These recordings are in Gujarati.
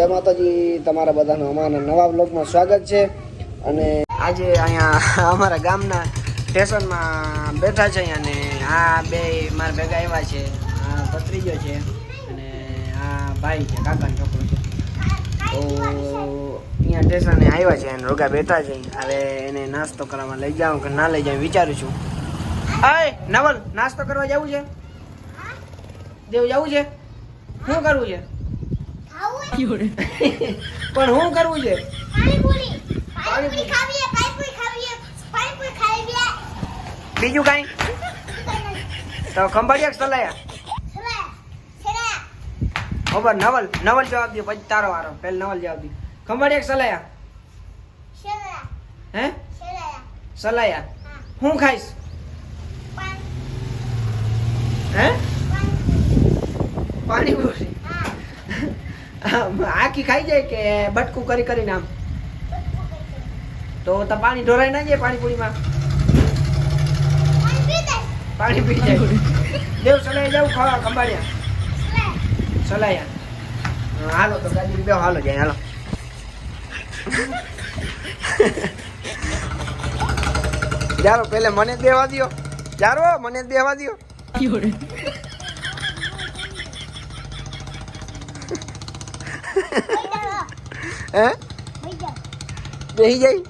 જય માતાજી, તમારા બધાનું અમારા નવા બ્લોગમાં સ્વાગત છે. અને આજે અહીંયા અમારા ગામના સ્ટેશનમાં બેઠા છે અને આ બે મારા ભેગા આવ્યા છે. આ ભત્રીજો છે અને આ ભાઈ છે, કાકાનો છોકરો છે. તો અહીંયા સ્ટેશને આવ્યા છે અને રોગા બેઠા છે. હવે એને નાસ્તો કરવામાં લઈ જાઉં કે ના લઈ જાઉં વિચારું છું. અય, નવલ, નાસ્તો કરવા જવું છે? દેવ, જવું છે? શું કરવું છે? પણ શું કરવું છે પાણીપુરી પાણીપુરી ખાવીએ પાણીપુરી ખાવીએ પાણીપુરી ખાવીએ બીજું કાંઈ? તો ખંભાળિયા સલાયા? છેલા છેલા ખબર? નવલ નવલ જવાબ દે પછી તારો વારો. પહેલ નવલ જવાબ દે. ખંભાળિયા સલાયા? છેલા હે? છેલા સલાયા. હા। હું ખાઈશ? પાન હે? પાન પાણીપુરી. હા આખી ખાઈ જાય કે બટકું કરી કરીને આમ? તો તો પાણી ઢોરાઈ ના જાય પાણીપુરીમાં? પાણી પી જાય. દેવ સલાઈ જાવ ખાવા, ખંભાળિયા. સલાયા હાલો, તો ગાડી બે હાલો, જાય, હાલો. જારો, પેલે મને દેવા દ્યો. જારો, મને દેવા બેહવા હે? બેહી જાય?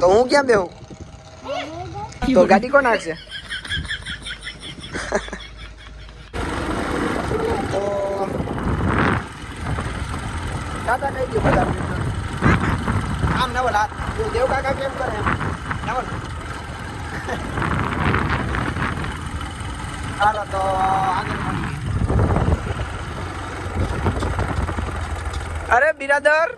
તો હું ક્યાં બેહું? તો ગાડી કોણ તો દાદા કઈ ગયું બધા આમ નવલ દેવ કાકા કેમ કરે? એમ નવલ. ચાલો તો આગળ મળીએ. અરે બિરાદર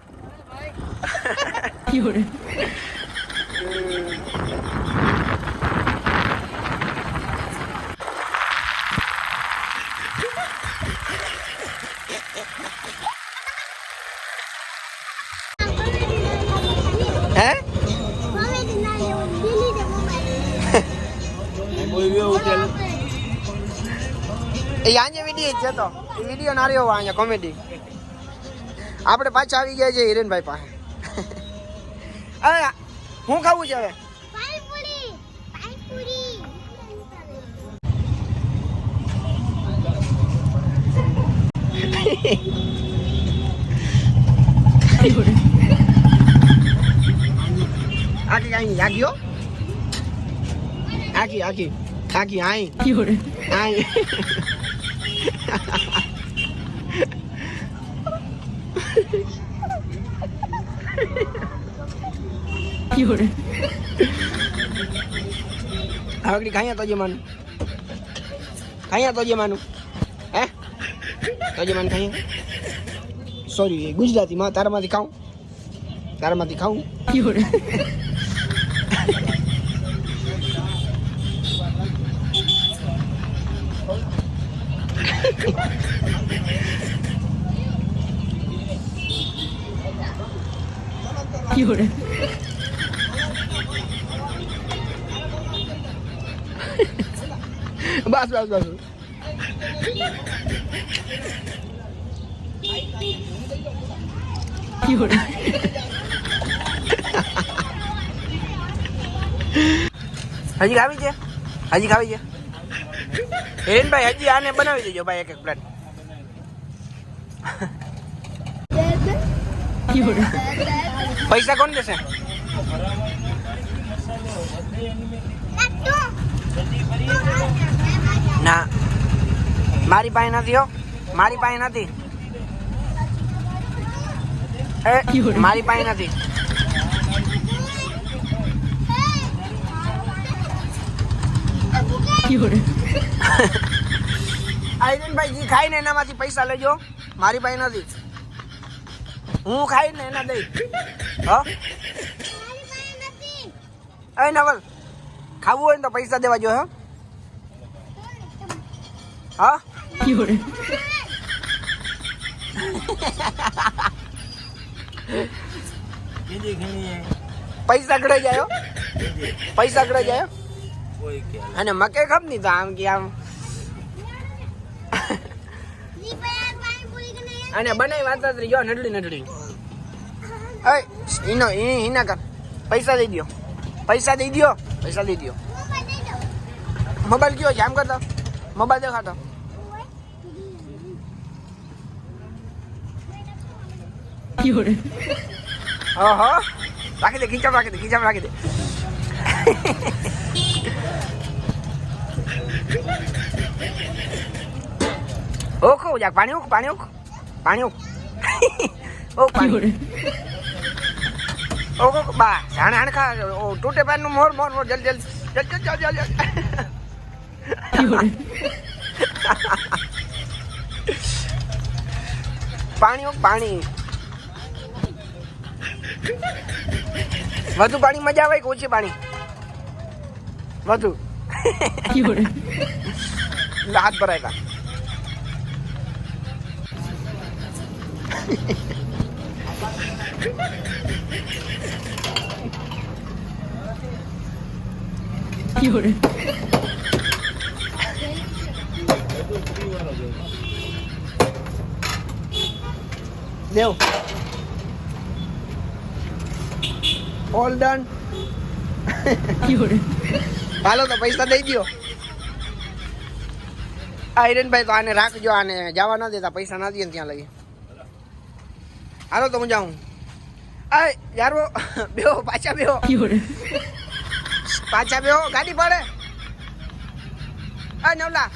એ આજે વીડિયો જ છે તો. એ વીડિયો ના રહ્યો અહીંયા કોમેડી આપણે પાછા આવી ગયા છે હિરેનભાઈ પાસે. અરે હું ખાવું છે હવે? પાણીપુરી પાણીપુરી આખી આખી આખીઓ આખી. આખી આખી આઈ. આઈ. આવડી ખાયા તો જે માનું ખાયા તો જે માનું હે તો જે માનું ખાયા સોરી ગુજરાતીમાં તારામાંથી ખાઉં તારામાંથી ખાઉં બસ બસ બસ હજી ખાવી છે હજી ખાવી છે હિરેનભાઈ હજી આને બનાવી દેજો ભાઈ એક એક પ્લેટ પૈસા કોણ દેશે? ના. મારી પાસે નથી હો. મારી પાસે નથી. એ મારી પાસે નથી. આયરનભાઈ જી ખાઈને એનામાંથી પૈસા લેજો. મારી પાસે નથી. હું ખાઈને એના દઈ. હ? એ નવલ ખાવું હોય ને તો પૈસા દેવા જો હા. પૈસા કઢાઈ જાય. પૈસા કઢાઈ જાય અને મકે ખબની તો આમ કે આમ ઈ પયાર પાણીપુરી કે નહીં અને બનાવી વાત જો નડલી નડલી અય, ઈનો, ઈ, ઈના કર પૈસા દઈ દ્યો. પૈસા દઈ દ્યો. પૈસા દઈ દો મોબાઈલ કયો છે? આમ કરતો. મોબાઈલ દેખાતો. ઓહો. રાખી દે, ખીચામ રાખી દે, ખીચામ રાખી દે. ઓખો જા પાણી ઓખ પાણી ઓખ. પાણી ઓ પાણી ઓખ બા હાણ હાણ ખા ઓ ટૂટે પાનનું મોર મોર મોર જલ્દી જલ્દી જલ્દી પાણી ઓખ પાણી વધુ પાણી મજા આવે કે ઓછી પાણી વધુ હાથ ભરાયેલા દેવ ઓલ ડન હાલો તો પૈસા દઈ દ્યો. આ હિરેનભાઈ તો આને રાખજો, આને જવા ના દેતા, પૈસા ના દે ત્યાં લગી હાલો તો હું. જાઉં આ યાર બેહો પાછા બેહો. પાછા બેહો ગાડી પડે. આ નવલા.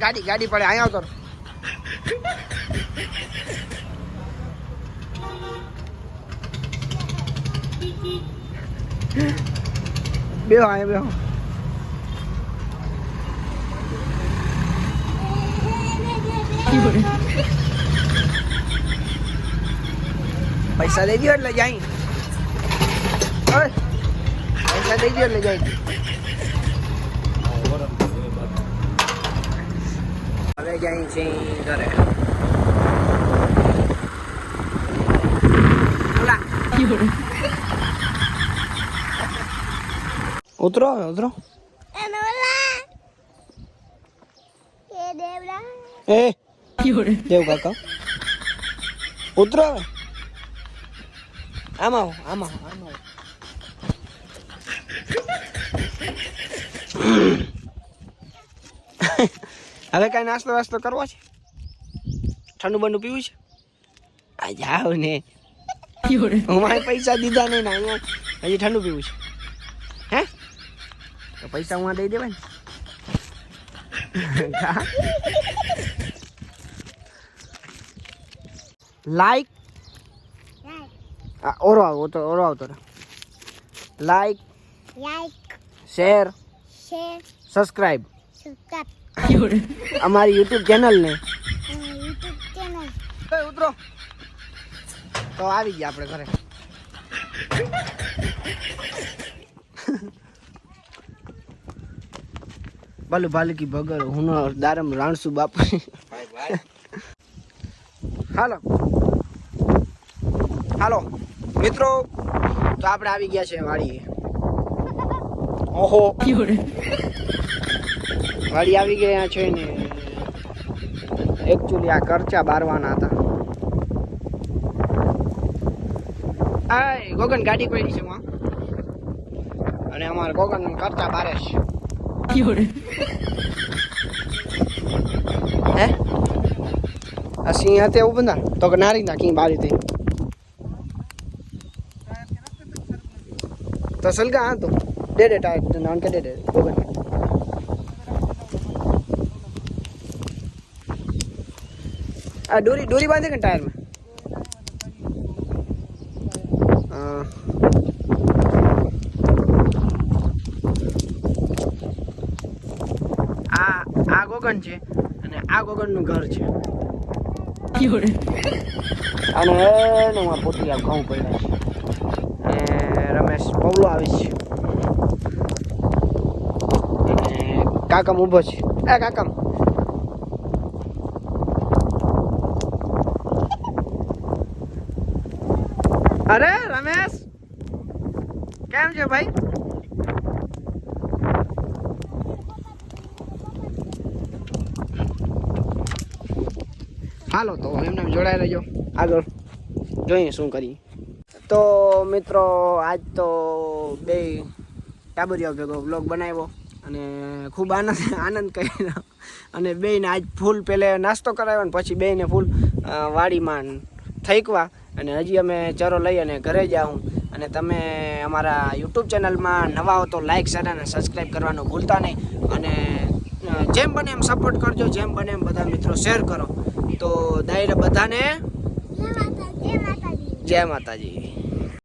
ગાડી ગાડી પડે અહીંયા આવતો. બેહો અહીંયા બેહો. પૈસા દઈ દો એટલે જાય. પૈસા દઈ દો એટલે જાય. હવે જાય છે ઘરે. ઓલા, ઉતરો હવે, ઉતરો. એ દેવ કાકા? ઉતરો હવે. આમાં આવો આમાં આવો, આમાં આવો. હવે કઈ નાસ્તો વાસ્તો કરવો છે? ઠંડુ બંડુ પીવું છે? આ જાઓ ને. અમારે પૈસા દીધા નહીં ને અહીંયા હજી ઠંડુ પીવું છે. હે? તો પૈસા હું દઈ દેવાય ને. લાઈક ઓરો આવો તો ઓરો આવતો રહે like like share share subscribe subscribe અમારી યુટ્યુબ ચેનલને યુટ્યુબ ચેનલ એ ઉતરો તો આવી ગયા આપણે ઘરે ભલે ભાલે કી ભગર હુનો દારમ રાણસુ બાપુ હાલો હાલો મિત્રો તો આપણે આવી ગયા છે વાડીએ. ઓહો. વાડી આવી ગયા છે ને. એકચ્યુઅલી આ કરચા બારવાના હતા. આ ગોગન ગાડી પડી છે માં. અને અમારે ગોગન કરચા બારે છે. હે? આ સિંહ હતા એવું બધા તો કે નારી ના કી બારી થઈ તો સલગા હા તો. દે દે ટાયર નાન કે દે દે ગોગન આ ડોરી ડોરી બાંધે કે ટાયરમાં? આ આ ગોગન છે અને આ ગોગનનું ઘર છે. અને એનું આ પોતી આ ઘઉં પડ્યા છે. પવલો આવે છે. અને કાકમ ઊભો છે. એ કાકમ. અરે રમેશ, કેમ છે ભાઈ? હાલો, તો એમને જોડાઈ રહેજો. આગળ જોઈએ શું કરીએ. તો મિત્રો, આજ તો બે ટાબરિયા ભેગો બ્લોગ બનાવ્યો અને ખૂબ આનંદ આનંદ કર્યો. અને બેયને આજ ફૂલ પહેલે નાસ્તો કરાવ્યો ને પછી બેયને ફૂલ વાડીમાં થઈકવા અને હજી અમે ચરો લઈ અને ઘરે જાઉં અને તમે અમારા યુટ્યુબ ચેનલમાં નવા હો તો લાઇક શેર અને સબસ્ક્રાઈબ કરવાનું ભૂલતા નહીં. અને જેમ બને એમ સપોર્ટ કરજો જેમ બને એમ બધા મિત્રો શેર કરો. તો દાયરે બધાને જય માતાજી.